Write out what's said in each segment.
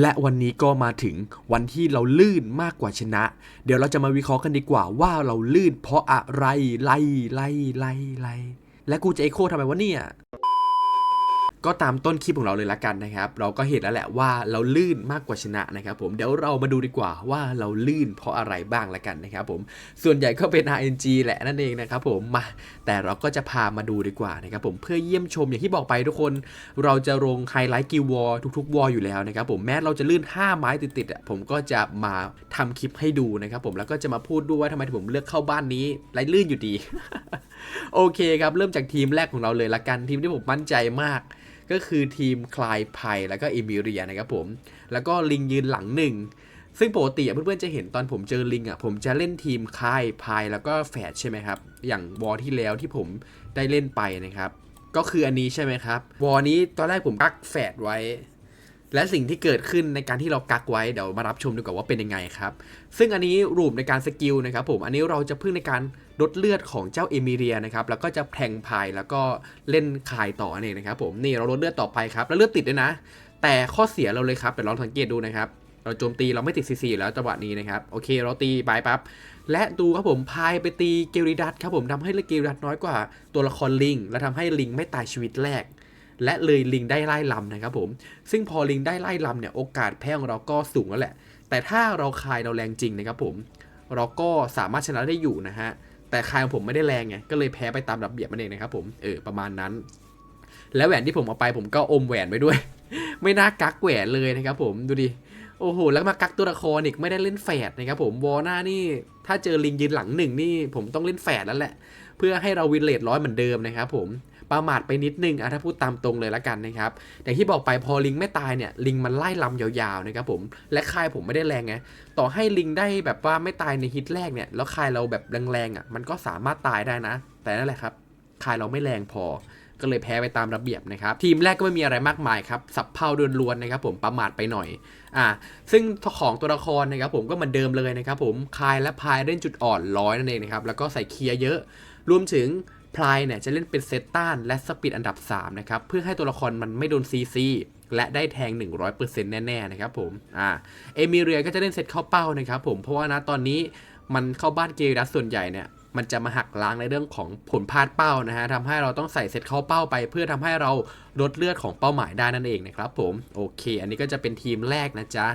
และวันนี้ก็มาถึงวันที่เราลื่นมากกว่าชนะ เดี๋ยวเราจะมาวิเคราะห์กันดีกว่าว่าเราลื่นเพราะอะไรไล่ไล่ไล่ไล่และกูจะเอโคทำไมวะเนี่ย ก็ตามต้นคลิปของเราเลยละกันนะครับ เราก็เห็นแล้วแหละว่าเราลื่นมากกว่าชนะนะครับผมเดี๋ยวเรามาดูดีกว่าว่าเราลื่นเพราะอะไรบ้างละกันนะครับผมส่วนใหญ่ก็เป็น RNG แหละนั่นเองนะครับผมมาแต่เราก็จะพามาดูดีกว่านะครับผมเพื่อเยี่ยมชมอย่างที่บอกไปทุกคน เราจะลงไฮไลท์กิววอลทุกๆวอลอยู่แล้วนะครับผมแม้เราจะลื่น 5 ไม้ติดๆอะผมก็จะมาทำคลิปให้ดูนะครับผมแล้วก็จะมาพูดด้วยว่าทำไมถึงผมเลือกเข้าบ้านนี้ไรลื่นอยู่ดี โอเคครับเริ่มจากทีมแรกของเราเลยละกันทีมที่ผมมั่นใจมาก ก็คือทีมคลายไพแล้วก็เอมิเรียนะครับผม แล้วก็ลิงยืนหลังหนึ่งซึ่งปกติอะเพื่อนๆจะเห็นตอนผมเจอลิงอะผมจะเล่นทีมคลายไพแล้วก็แฝดใช่ไหมครับ อย่างวอที่แล้วที่ผมได้เล่นไปนะครับ ก็คืออันนี้ใช่ไหมครับ วอนี้ตอนแรกผมกักแฝดไว้ และสิ่งที่เกิดขึ้นในการที่เรากักไว้เดี๋ยวมารับชมดีกว่าว่าเป็นยังไงครับ ซึ่งอันนี้รูปในการสกิลนะครับผมอันนี้เราจะพึ่งในการ ลดเลือดของเจ้าเอมิเรียนะครับแล้วก็จะแทงพายแล้วก็เล่นคายต่อนั่นเองนะครับผมนี่เราลดเลือดต่อไปครับแล้วเลือดติดด้วยนะ แต่ข้อเสียเราเลยครับเดี๋ยวลองสังเกตดูนะครับเราโจมตีเราไม่ติดซีซีแล้วจังหวะนี้นะครับโอเคเราตีไปปั๊บและดูครับผมพายไปตีเกลิดัสครับผมทำให้เกลิดัสน้อยกว่าตัวละครลิง และทำให้ลิงไม่ตายชีวิตแรก และเลยลิงได้ไล่ลำนะครับผมซึ่งพอลิงได้ไล่ลำเนี่ยโอกาสแพ้ของเราก็สูงแล้วแหละ แต่ถ้าเราคายเราแรงจริงนะครับผมเราก็สามารถชนะได้อยู่นะฮะ แต่คายของผมไม่ได้แรงไงก็เลยแพ้ไปตามระเบียบมันเองนะครับผมเออประมาณนั้น แล้วแหวนที่ผมเอาไปผมก็อมแหวนไปด้วย ไม่น่ากักแหวนเลยนะครับผมดูดิโอ้โหแล้วมากักตัวละครอีกไม่ได้เล่นแฝดนะครับผมวอหน้านี่ถ้าเจอลิงยืนหลังหนึ่งนี่ผมต้องเล่นแฝดแล้วแหละ เพื่อให้เราวินเลทร้อยเหมือนเดิมนะครับผม ประมาทไปนิดนึงอะถ้าพูดตามตรงเลยละกันนะครับอย่างที่บอกไปพอลิงไม่ตายเนี่ยลิงมันไล่ลำยาวๆนะครับผมและคายผมไม่ได้แรงไงต่อให้ลิงได้แบบว่าไม่ตายในฮิตแรกเนี่ยแล้วคายเราแบบแรงๆอะมันก็สามารถตายได้นะ แต่นั่นแหละครับคายเราไม่แรงพอก็เลยแพ้ไปตามระเบียบนะครับ ทีมแรกก็ไม่มีอะไรมากมายครับ สับเพ่าดวนล้วนนะครับผมประมาทไปหน่อยอ่าซึ่งของตัวละครนะครับผมก็เหมือนเดิมเลยนะครับผมคายและพายเล่นจุดอ่อนร้อยนั่นเองนะครับ แล้วก็ใส่เคลียร์เยอะ รวมถึง พลายเนี่ยจะเล่นเป็นเซตต้านและสปีดอันดับ 3 นะครับ เพื่อให้ตัวละครมันไม่โดนซีซีและได้แทง 100%แน่ๆนะครับผม อ่า เอมิเรียก็จะเล่นเซตเข้าเป้านะครับผม เพราะว่านะตอนนี้มันเข้าบ้านเกรัสส่วนใหญ่เนี่ย มันจะมาหักล้างในเรื่องของผลพลาดเป้านะฮะทำให้เราต้องใส่เซตเข้าเป้าไป เพื่อทำให้เราลดเลือดของเป้าหมายได้นั่นเองนะครับผม โอเค อันนี้ก็จะเป็นทีมแรกนะจ๊ะ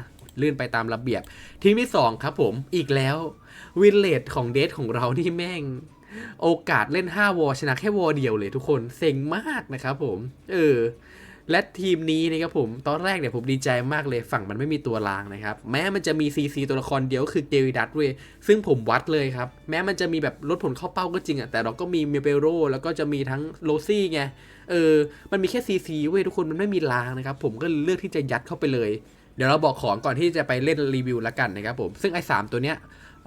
ลื่นไปตามระเบียบ ทีมที่ 2 ครับผม อีกแล้ว วินเลดของเดทของเรานี่แม่ง โอกาสเล่น 5 วอชนะแค่วอเดียวเลยทุกคนเซ็งมากนะครับผม เออ และทีมนี้นะครับผม ตอนแรกเนี่ยผมดีใจมากเลยฝั่งมันไม่มีตัวรางนะครับ แม้มันจะมีซีซีตัวละครเดียวก็คือเกวิดัตเว้ยซึ่งผมวัดเลยครับ แม้มันจะมีแบบลดผลเข้าเป้าก็จริงอะแต่เราก็มีเมเปโรแล้วก็จะมีทั้งโรซี่ไงเออ มันมีแค่ซีซีเว้ยทุกคนมันไม่มีรางนะครับผมก็เลือกที่จะยัดเข้าไปเลยเดี๋ยวเราบอกของก่อนที่จะไปเล่นรีวิวละกันนะครับผม ซึ่งไอ้สามตัวเนี้ย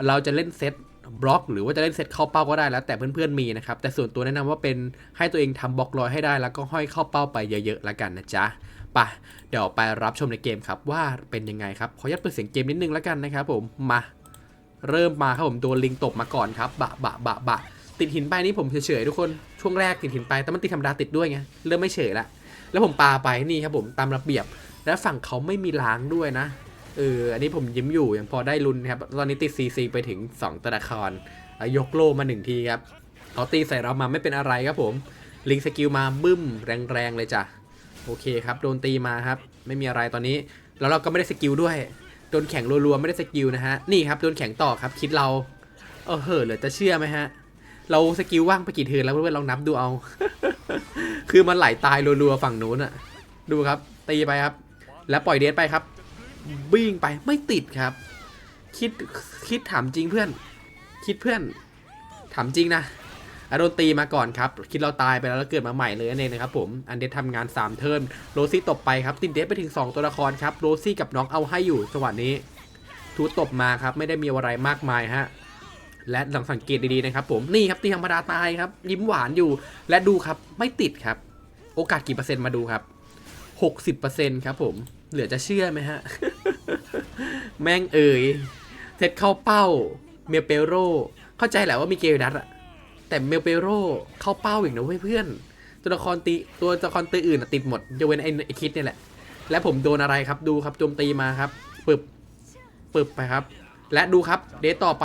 เราจะเล่นเซต บล็อก หรือว่าจะเล่นเซตเข้าเป้าก็ได้แล้ว แต่เพื่อนๆมีนะครับ แต่ส่วนตัวแนะนำว่าเป็นให้ตัวเองทำบล็อกร้อยให้ได้ แล้วก็ห้อยเข้าเป้าไปเยอะๆและกันนะจ๊ะปะเดี๋ยวไปรับชมในเกมครับว่าเป็นยังไงครับขอยัดเปิดเสียงเกมนิดนึงและกันนะครับผมมาเริ่มมาครับผมโดนลิงตบมาก่อนครับบะบะบะบะติดหินไปนี่ผมเฉยๆทุกคนช่วงแรกติดหินไปแต่มันติดธรรมดาติดด้วยไงเริ่มไม่เฉยละแล้วผมปาไปนี่ครับผมตามระเบียบ แล้วฝั่งเขาไม่มีล้างด้วยนะ เออ อันนี้ผมยิ้มอยู่ยังพอได้ลุ้นครับ ตอนนี้ติดซีซีไปถึง2ธนาคร ยกโลมาหนึ่งทีครับเขาตีใส่เรามาไม่เป็นอะไรครับผม ลิงสกิลมาบึ้มแรงๆเลยจ้ะ โอเคครับ โดนตีมาครับ ไม่มีอะไรตอนนี้ แล้วเราก็ไม่ได้สกิลด้วย โดนแข่งรัวๆไม่ได้สกิลนะฮะ นี่ครับ โดนแข่งต่อครับ คิดเรา เออเหอะเหลือจะเชื่อไหมฮะ เราสกิลว่างไปกี่เทินแล้วเพื่อนๆลองนับดูเอา คือมันไหลตายรัวๆฝั่งนู้นอะดูครับ ตีไปครับ แล้วปล่อยเดสไปครับ วิ่งไปไม่ติดครับ คิดคิดถามจริงเพื่อน คิดเพื่อนถามจริงนะอะโดนตีมาก่อนครับ คิดเราตายไปแล้วแล้วเกิดมาใหม่เลยนั่นเองนะครับผมอันเดสทำงาน 3 เทิร์นโรซี่ตบไปครับ ติดเดสไปถึง 2 ตัวละครครับโรซี่กับน้องเอาให้อยู่จังหวะนี้ ทูตบมาครับ ไม่ได้มีอะไรมากมายฮะและลองสังเกตดีๆนะครับผมนี่ครับตีธรรมดาตายครับ ยิ้มหวานอยู่ และดูครับไม่ติดครับ โอกาสกี่เปอร์เซ็นต์มาดูครับ 60%ครับผม เหลือจะเชื่อไหมฮะ แม่งเอ่ยเซตเข้าเป้า เมลเปโร เข้าใจแหละว่ามีเกลดัตอะแต่เมลเปโรเข้าเป้าอีกนะเพื่อนตัวละครตีตัวละครตัวอื่นติดหมดยกเว้นไอ้คิดเนี่ยแหละ และผมโดนอะไรครับดูครับโจมตีมาครับปึบปึบไปครับ และดูครับเดทต่อไป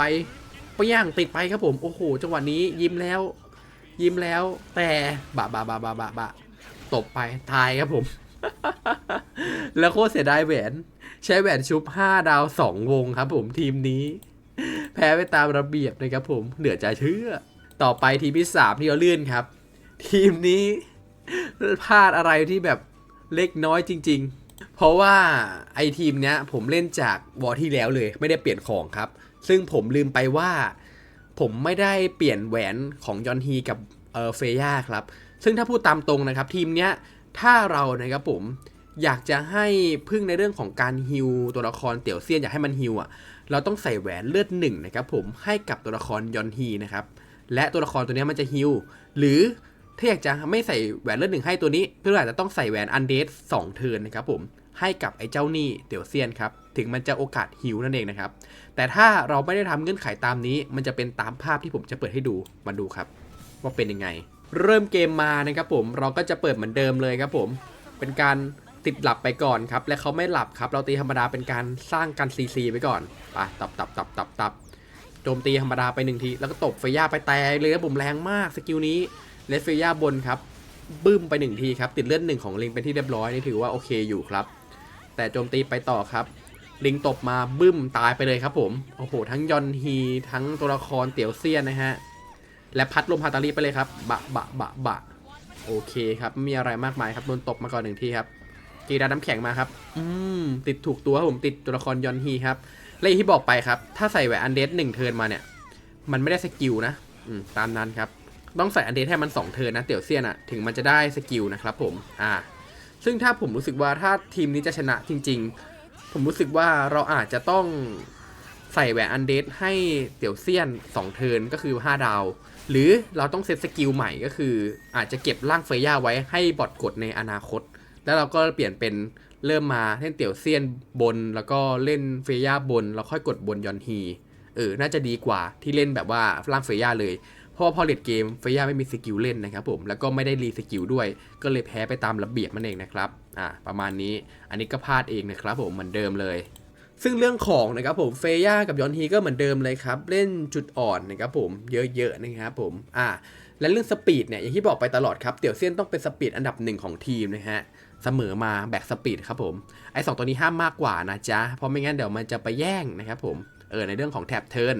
เปี้ยงติดไปครับผมโอ้โหจังหวะนี้ยิ้มแล้ว ยิ้มแล้วแต่บะบะบะบะบะบะตบไปทายครับผม แล้วโคตรเสียดายแหวน ใช้แหวนชุบ5ดาว2วงครับผมทีมนี้ แพ้ไปตามระเบียบนะครับผมเหนือใจเชื่อ ต่อไปทีมที่3ที่เราเลื่อนครับ ทีมนี้พลาดอะไรที่แบบเล็กน้อยจริง ๆ เพราะว่าไอทีมเนี้ยผมเล่นจากวอที่แล้วเลย ไม่ได้เปลี่ยนของครับ ซึ่งผมลืมไปว่า ผมไม่ได้เปลี่ยนแหวนของยอนฮีกับเออเฟย่าครับ ซึ่งถ้าพูดตามตรงนะครับ ทีมเนี้ย ถ้าเรานะครับผมอยากจะให้พึ่งในเรื่องของการฮิวตัวละครเตี่ยวเซียนอยากให้มันฮิวอะเราต้องใส่แหวนเลือดหนึ่งนะครับผมให้กับตัวละครยอนฮีนะครับและตัวละครตัวนี้มันจะฮิวหรือถ้าอยากจะไม่ใส่แหวนเลือดหนึ่งให้ตัวนี้เพื่ออาจจะต้องใส่แหวนอันเดสสองเทินนะครับผมให้กับไอ้เจ้านี่เตี่ยวเซียนครับถึงมันจะโอกาสฮิวนั่นเองนะครับแต่ถ้าเราไม่ได้ทำเงื่อนไขตามนี้ มันจะเป็นตามภาพที่ผมจะเปิดให้ดูมาดูครับ ว่าเป็นยังไง เริ่มเกมมานะครับผมเราก็จะเปิดเหมือนเดิมเลยครับผม เป็นการติดหลับไปก่อนครับ และเขาไม่หลับครับ เราตีธรรมดาเป็นการสร้างกันซีซีไปก่อนไปตับตับตับตับตับโจมตีธรรมดาไปหนึ่งที แล้วก็ตบเฟย่าไปแต่เลยครับผมแรงมากสกิลนี้เลสเฟย่าบนครับบึ้มไปหนึ่งทีครับ ติดเลือดหนึ่งของลิงเป็นที่เรียบร้อยนี่ถือว่าโอเคอยู่ครับ แต่โจมตีไปต่อครับ ลิงตบมาบึ้มตายไปเลยครับผมโอ้โหทั้งยอนฮีทั้งตัวละครเตียวเซียนนะฮะ และพัดลมฮาตาลีไปเลยครับ บะ บะ บะ บะ โอเคครับ มีอะไรมากมายครับ โดนตบมาก่อนหนึ่งทีครับ กีดาน้ำแข็งมาครับ อืม ติดถูกตัวครับผมติดตัวละครยอนฮีครับ และอย่างที่บอกไปครับ ถ้าใส่แหวนอันเดสหนึ่งเทินมาเนี่ย มันไม่ได้สกิลนะ อืม ตามนั้นครับ ต้องใส่อันเดสให้มันสองเทินนะเตี๋ยวเซียนอะถึงมันจะได้สกิลนะครับผม อ่า ซึ่งถ้าผมรู้สึกว่าถ้าทีมนี้จะชนะจริง ๆ ผมรู้สึกว่าเราอาจจะต้อง ใส่แหวนอันเดสให้เตี่ยวเซียน 2 เทิร์นก็คือ 5 ดาว หรือเราต้องเซตสกิลใหม่ก็คือ อาจจะเก็บร่างเฟย่าไว้ให้บอทกดในอนาคต แล้วเราก็เปลี่ยนเป็นเริ่มมาเล่นเตี่ยวเซียนบน แล้วก็เล่นเฟย่าบน แล้วค่อยกดบนยอนฮีเออ น่าจะดีกว่าที่เล่นแบบว่าร่างเฟย่าเลย เพราะว่าพอเลดเกมเฟย่าไม่มีสกิลเล่นนะครับผม แล้วก็ไม่ได้รีสกิลด้วย ก็เลยแพ้ไปตามระเบียบมันเองนะครับ อ่า ประมาณนี้ อันนี้ก็พลาดเองนะครับผม เหมือนเดิมเลย ซึ่งเรื่องของนะครับผมเฟย่ากับยอนฮีก็เหมือนเดิมเลยครับ เล่นจุดอ่อนนะครับผมเยอะๆนะครับผมอ่าและเรื่องสปีดเนี่ยอย่างที่บอกไปตลอดครับเตี่ยวเซียนต้องเป็นสปีดอันดับหนึ่งของทีมนะฮะเสมอมาแบกสปีดครับผมไอ้สองตัวนี้ห้ามมากกว่านะจ๊ะเพราะไม่งั้นเดี๋ยวมันจะไปแย่งนะครับผมเออในเรื่องของแท็บเทิร์น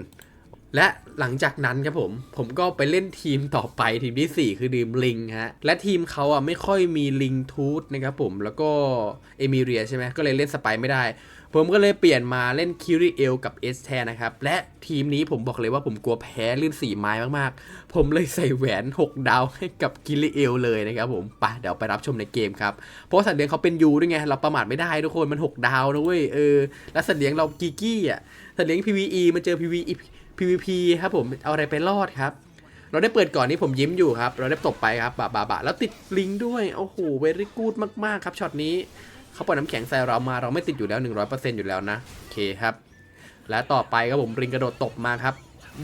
และหลังจากนั้นครับผม ผมก็ไปเล่นทีมต่อไปทีมที่ 4 คือทีมลิงฮะ และทีมเขาอะไม่ค่อยมีลิงทูธนะครับผม แล้วก็เอมิเรียใช่ไหมก็เลยเล่นสไปไม่ได้ ผมก็เลยเปลี่ยนมาเล่นคิริเอลกับเอสแทนนะครับ และทีมนี้ผมบอกเลยว่าผมกลัวแพ้ลื่นสีไม้มากๆ ผมเลยใส่แหวน 6 ดาวให้กับคิริเอลเลยนะครับผมไปเดี๋ยวไปรับชมในเกมครับ เพราะว่าสัตว์เลี้ยงเขาเป็นยูด้วยไง เราประมาทไม่ได้ทุกคน มัน 6 ดาวนะเว้ย เออ แล้วสัตว์เลี้ยงเรากีกี้อะ สัตว์เลี้ยง PVE มันเจอ PVE PVP ครับผมเอาอะไรไปรอดครับ เราได้เปิดก่อนนี้ผมยิ้มอยู่ครับ เราได้ตบไปครับบะบะบะแล้วติดลิงด้วยโอ้โหเวรี่กูดมากๆครับช็อตนี้เขาปล่อยน้ำแข็งใส่เรามาเราไม่ติดอยู่แล้ว 100%อยู่แล้วนะโอเคครับ และต่อไปครับผมลิงกระโดดตบมาครับ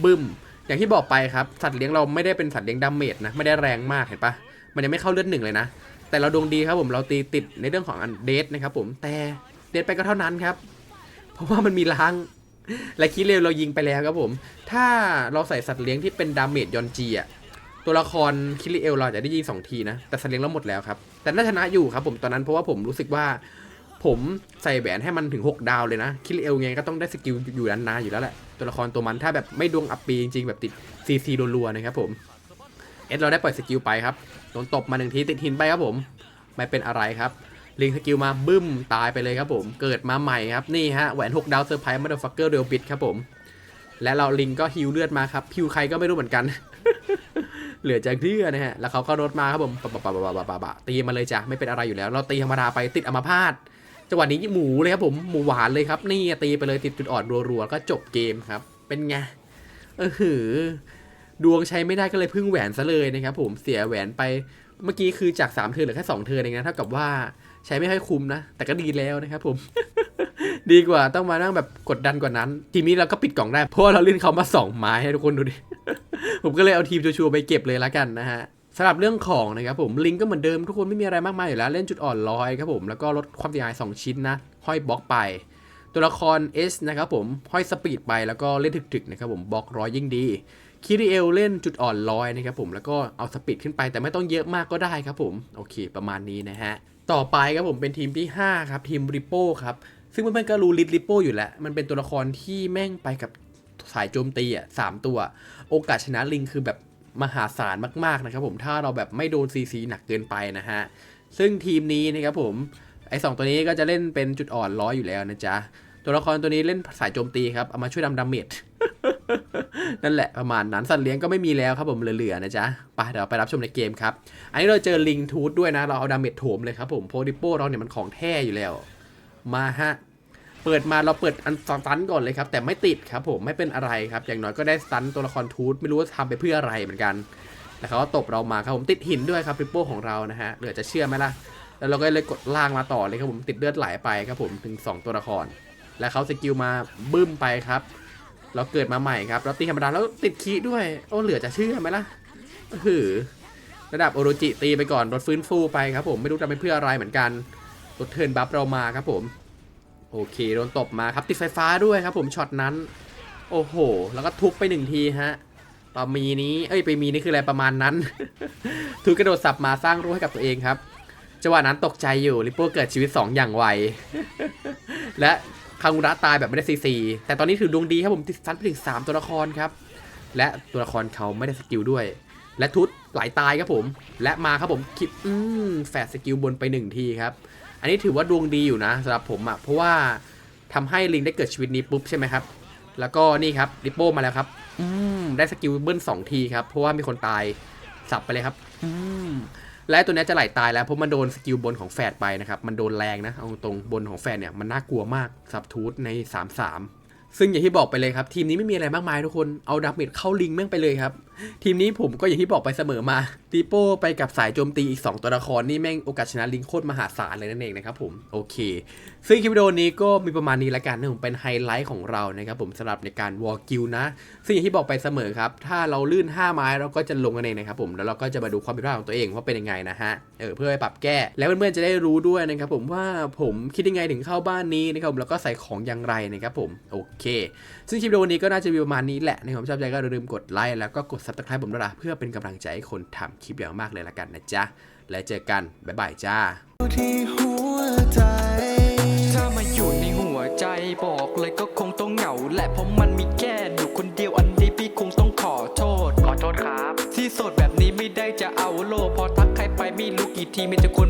บึ้มอย่างที่บอกไปครับสัตว์เลี้ยงเราไม่ได้เป็นสัตว์เลี้ยงดาเมจนะไม่ได้แรงมากเห็นปะมันยังไม่เข้าเลือดหนึ่งเลยนะ แต่เราดวงดีครับผมเราตีติดในเรื่องของอันเดทนะครับผมแต่เดทไปก็เท่านั้นครับ เพราะว่ามันมีล้าง และคิดเร็วเรายิงไปแล้วครับผม ถ้าเราใส่สัตว์เลี้ยงที่เป็นดาเมจยอนจีอะตัวละครคิริเอลเราจะได้ยิงสองทีนะ แต่สัตว์เลี้ยงเราหมดแล้วครับ แต่น่าชนะอยู่ครับผมตอนนั้นเพราะว่าผมรู้สึกว่า ผมใส่แหวนให้มันถึง 6 ดาวเลยนะ คิริเอลไงก็ต้องได้สกิลอยู่นานๆอยู่แล้วแหละ ตัวละครตัวมันถ้าแบบไม่ดวงอัปปีจริงๆแบบติดซีซีรัวๆนะครับผมเอสเราได้ปล่อยสกิลไปครับโดนตบมาหนึ่งทีติดหินไปครับผม ไม่เป็นอะไรครับ ลิงสกิลมาบึ้มตายไปเลยครับผม เกิดมาใหม่ครับ นี่ฮะ แหวน 6 ดาวเซอร์ไพรส์มาเดอร์ฟักเกอร์เรียลบิดครับผม และเราลิงก็ฮิวเลือดมาครับฮิวใครก็ไม่รู้เหมือนกัน เหลือจะเชื่อนะฮะ แล้วเขาก็รถมาครับผมปะปะปะปะปะปะปะตีมาเลยจ้ะไม่เป็นอะไรอยู่แล้ว เราตีธรรมดาไปติดอัมพาตจังหวะนี้หมูเลยครับผมหมูหวานเลยครับนี่ตีไปเลยติดจุดอ่อนรัวๆก็จบเกมครับ เป็นไงเออหือดวงใช้ไม่ได้ก็เลยพึ่งแหวนซะเลยนะครับผมเสียแหวนไปเมื่อกี้คือจาก3เทิร์นเหลือแค่2เทิร์นเองนะเท่ากับว่า ใช้ไม่ค่อยคุ้มนะ แต่ก็ดีแล้วนะครับผม ดีกว่าต้องมานั่งแบบกดดันกว่านั้น ทีนี้เราก็ปิดกล่องได้ เพราะว่าเราเล่นเขามา2ไม้ให้ทุกคนดูดิ ผมก็เลยเอาทีมชัวร์ๆไปเก็บเลยละกันนะฮะสำหรับเรื่องของนะครับผมลิงก็เหมือนเดิมทุกคนไม่มีอะไรมากมายอยู่แล้ว เล่นจุดอ่อนลอยครับผมแล้วก็ลดความเสียหาย2ชิ้นนะห้อยบล็อกไป ตัวละคร S นะครับผมห้อยสปีดไปแล้วก็เล่นถึกๆนะครับผมบล็อกร้อยยิ่งดี คิริเอลเล่นจุดอ่อนลอยนะครับผมแล้วก็เอาสปีดขึ้นไปแต่ไม่ต้องเยอะมากก็ได้ครับผมโอเค ประมาณนี้นะฮะต่อไปครับผมเป็นทีมที่ 5 ครับ ทีมริปโป้ครับ ซึ่งเพื่อนๆก็รู้ลิทริปโป้อยู่แล้ว มันเป็นตัวละครที่แม่งไปกับสายโจมตีอะสามตัว โอกาสชนะลิงคือแบบมหาศาลมากๆนะครับผมถ้าเราแบบไม่โดนซีซีหนักเกินไปนะฮะซึ่งทีมนี้นะครับผมไอ้สองตัวนี้ก็จะเล่นเป็นจุดอ่อนร้อยอยู่แล้วนะจ๊ะตัวละครตัวนี้เล่นสายโจมตีครับเอามาช่วยดำดาเมจ นั่นแหละประมาณนั้นสัตว์เลี้ยงก็ไม่มีแล้วครับผมเหลือๆนะจ๊ะไปเดี๋ยวไปรับชมในเกมครับ อันนี้เราเจอลิงทูธด้วยนะ เราเอาดาเมจโถมเลยครับผมโพดิโป้เราเนี่ยมันของแท้อยู่แล้ว มาฮะ เปิดมาเราเปิดอันสตันก่อนเลยครับ แต่ไม่ติดครับผมไม่เป็นอะไรครับ อย่างน้อยก็ได้สตันตัวละครทูธไม่รู้ว่าทำไปเพื่ออะไรเหมือนกันแล้วเขาก็ตบเรามาครับผมติดหินด้วยครับริปโป้ของเรานะฮะเหลือจะเชื่อไหมล่ะแล้วเราก็เลยกดล่างมาต่อเลยครับผมติดเลือดไหลไปครับผมถึง 2 ตัวละคร แล้วเขาสกิลมาบึ้มไปครับ เราเกิดมาใหม่ครับเราตีธรรมดาแล้วติดคีด้วย โอ้เหลือจะเชื่อไหมล่ะหือระดับโอโรจิตีไปก่อนรถฟื้นฟูไปครับผมไม่รู้จะไปเพื่ออะไรเหมือนกันรถเทิร์นบัฟเรามาครับผม โอเคโดนตบมาครับติดไฟฟ้าด้วยครับผมช็อตนั้น โอ้โห แล้วก็ทุบไปหนึ่งทีฮะปามีนี้เอ้ยไปมีนี่คืออะไรประมาณนั้นทุบกระโดดสับมาสร้างรั้ให้กับตัวเองครับจังหวะนั้นตกใจอยู่ลิปโป้เกิดชีวิต 2 อย่างไว และ คางูระตายแบบไม่ได้ซีซีแต่ตอนนี้ถือดวงดีครับผมติดฟันไปถึง3ตัวละครครับ และตัวละครเขาไม่ได้สกิลด้วย และทุตไหลาตายครับผม และมาครับผมคิดอืมแฝดสกิลบนไปหนึ่งทีครับ อันนี้ถือว่าดวงดีอยู่นะสำหรับผมอะ่ะเพราะว่าทำให้ลิงได้เกิดชีวิตนี้ปุ๊บใช่ไหมครับ แล้วก็นี่ครับริปโป้มาแล้วครับ อืมได้สกิลเบิ้ลสองทีครับ เพราะว่ามีคนตายสับไปเลยครับ อืม และตัวนี้จะไหลตายแล้วเพราะมันโดนสกิลบนของแฟดไปนะครับมันโดนแรงนะเอาตรงบนของแฟดเนี่ยมันน่ากลัวมากสับทูตใน 3-3ซึ่งอย่างที่บอกไปเลยครับ ทีมนี้ไม่มีอะไรมากมายทุกคนเอาดับเมจเข้าลิงแม่งไปเลยครับ ทีมนี้ผมก็อย่างที่บอกไปเสมอมาตีโป้ไปกับสายโจมตีอีก 2 ตัวละครนี่แม่งโอกาสชนะลิงโคตรมหาศาลเลยนั่นเองนะครับผมโอเค ซึ่งคลิปวิดีโอนี้ก็มีประมาณนี้ละกันนะผมเป็นไฮไลท์ของเรานะครับผมสำหรับในการวอลกิลนะ ซึ่งอย่างที่บอกไปเสมอครับ ถ้าเราลื่น 5 ไม้เราก็จะลงกันเองนะครับผมแล้วเราก็จะมาดูความผิดพลาดของตัวเองว่าเป็นยังไงนะฮะเออเพื่อไปปรับแก้ แล้วเพื่อนๆจะได้รู้ด้วยนะครับผมว่าผมคิดยังไงถึงเข้าบ้านนี้นะครับแล้วก็ใส่ของอย่างไรนะครับผมโอเค ซึ่งคลิปวิดีโอนี้ก็น่าจะมีประมาณนี้แหละนะครับชอบใจก็อย่าลืมกดไลค์แล้วก็กดซับสไครต์ผมด้วยละเพื่อเป็นกำลังใจให้คนทำคลิปอย่างมากเลยละกันนะจ๊ะ และเจอกัน บ๊ายบายจ้าถ้ามาอยู่ในหัวใจบอกเลยก็คงต้องเหงา และเพราะมันมีแค่อยู่คนเดียวอันนี้พี่คงต้องขอโทษ ขอโทษครับ ที่โสดแบบนี้ไม่ได้จะเอาโลพอทักใครไปไม่รู้กี่ทีมีแต่คน